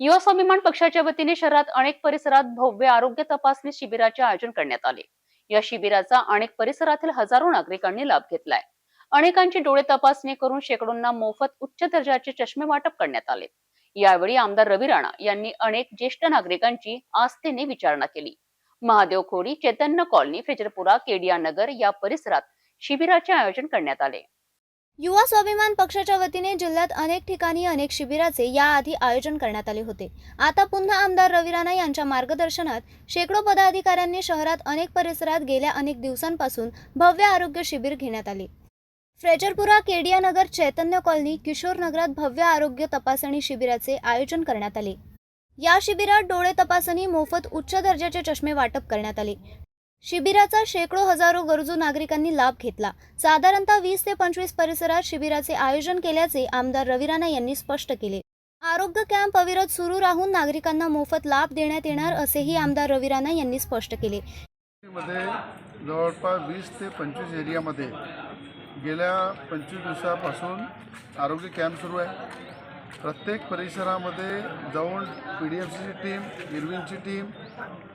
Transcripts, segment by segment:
युवा स्वाभिमान पक्षाच्या वतीने शहरात अनेक परिसरात भव्य आरोग्य तपासणी शिबिराचे आयोजन करण्यात आले. या शिबिराचा अनेक परिसरातील हजारो नागरिकांनी लाभ घेतलाय. अनेकांची डोळे तपासणी करून शेकडोंना मोफत उच्च दर्जाचे चष्मे वाटप करण्यात आले. यावेळी आमदार रवी राणा यांनी अनेक ज्येष्ठ नागरिकांची आस्थेने विचारणा केली. महादेव खोडी चैतन्य कॉलनी फेजरपुरा केडिया नगर या परिसरात शिबिराचे आयोजन करण्यात आले. युवा स्वाभिमान पक्षाच्या वतीने जिल्ह्यात अनेक ठिकाणी अनेक शिबिराचे याआधी आयोजन करण्यात आले होते. आता पुन्हा आमदार रवी राणा यांच्या मार्गदर्शनात शेकडो पदाधिकाऱ्यांनी शहरात अनेक परिसरात गेल्या अनेक दिवसांपासून भव्य आरोग्य शिबिर घेण्यात आले. फ्रेजरपुरा केडिया नगर चैतन्य कॉलनी किशोर नगरात भव्य आरोग्य तपासणी शिबिराचे आयोजन करण्यात आले. या शिबिरात डोळे तपासणी मोफत उच्च दर्जाचे चष्मे वाटप करण्यात आले. शिबिराचा शेकडो हजारो गरजू नागरिकांनी लाभ घेतला. साधारणतः वीस ते पंचवीस परिसरात शिबिराचे आयोजन केल्याचे आमदार रवी राणा यांनी स्पष्ट केले. आरोग्य कॅम्प अविरत सुरू राहून नागरिकांना मोफत लाभ देण्यात येणार असेही आमदार रवी राणा यांनी स्पष्ट केले. मध्ये जवळपास वीस ते पंचवीस एरियामध्ये गेल्या पंचवीस दिवसापासून आरोग्य कॅम्प सुरू आहे. प्रत्येक परिसरामध्ये जाऊन पी डी एफ सीची टीम इरविनची टीम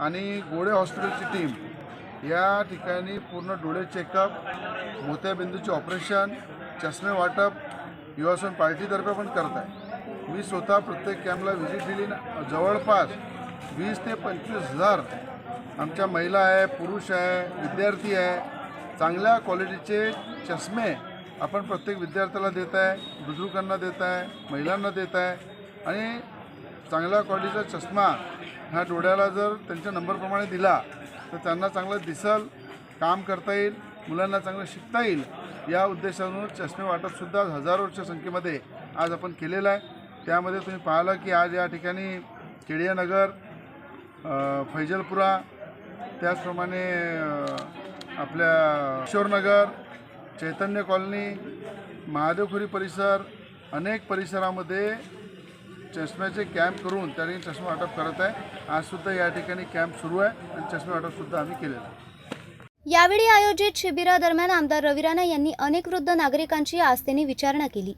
आणि गोडे हॉस्पिटलची टीम या ठिकाणी पूर्ण डोळे चेकअप मोत्याबिंदूचे ऑपरेशन चष्मे वाटप युवासन पार्टीतर्फे पण करत आहे मी स्वतः प्रत्येक कॅम्पला व्हिजिट दिली जवळपास वीस ते पंचवीस हजार आमच्या महिला आहे पुरुष आहे विद्यार्थी आहे. चांगल्या क्वालिटीचे चष्मे आपण प्रत्येक विद्यार्थ्याला देत आहे बुजुर्गांना देत आहे महिलांना देत आहे. आणि चांगल्या क्वालिटीचा चष्मा ह्या डोळ्याला जर त्यांच्या नंबरप्रमाणे दिला तर त्यांना चांगलं दिसल काम करता येईल मुलांना चांगलं शिकता येईल या उद्देशानं चष्मे वाटपसुद्धा हजारोच्या संख्येमध्ये आज आपण केलेलं आहे. त्यामध्ये तुम्ही पाहिलं की आज या ठिकाणी केडियानगर फैजलपुरा त्याचप्रमाणे आपल्या किशोरनगर चैतन्य कॉलनी महादेवखुरी परिसर अनेक परिसरामध्ये चष्म्याचे कॅम्प करून त्या ठिकाणी चष्मा वाटप करत आहे. आजसुद्धा या ठिकाणी कॅम्प सुरू आहे आणि चष्मा वाटपसुद्धा आम्ही केलेलं आहे. यावेळी आयोजित शिबिरादरम्यान आमदार रवी राणा यांनी अनेक वृद्ध नागरिकांची आस्थेने विचारणा केली.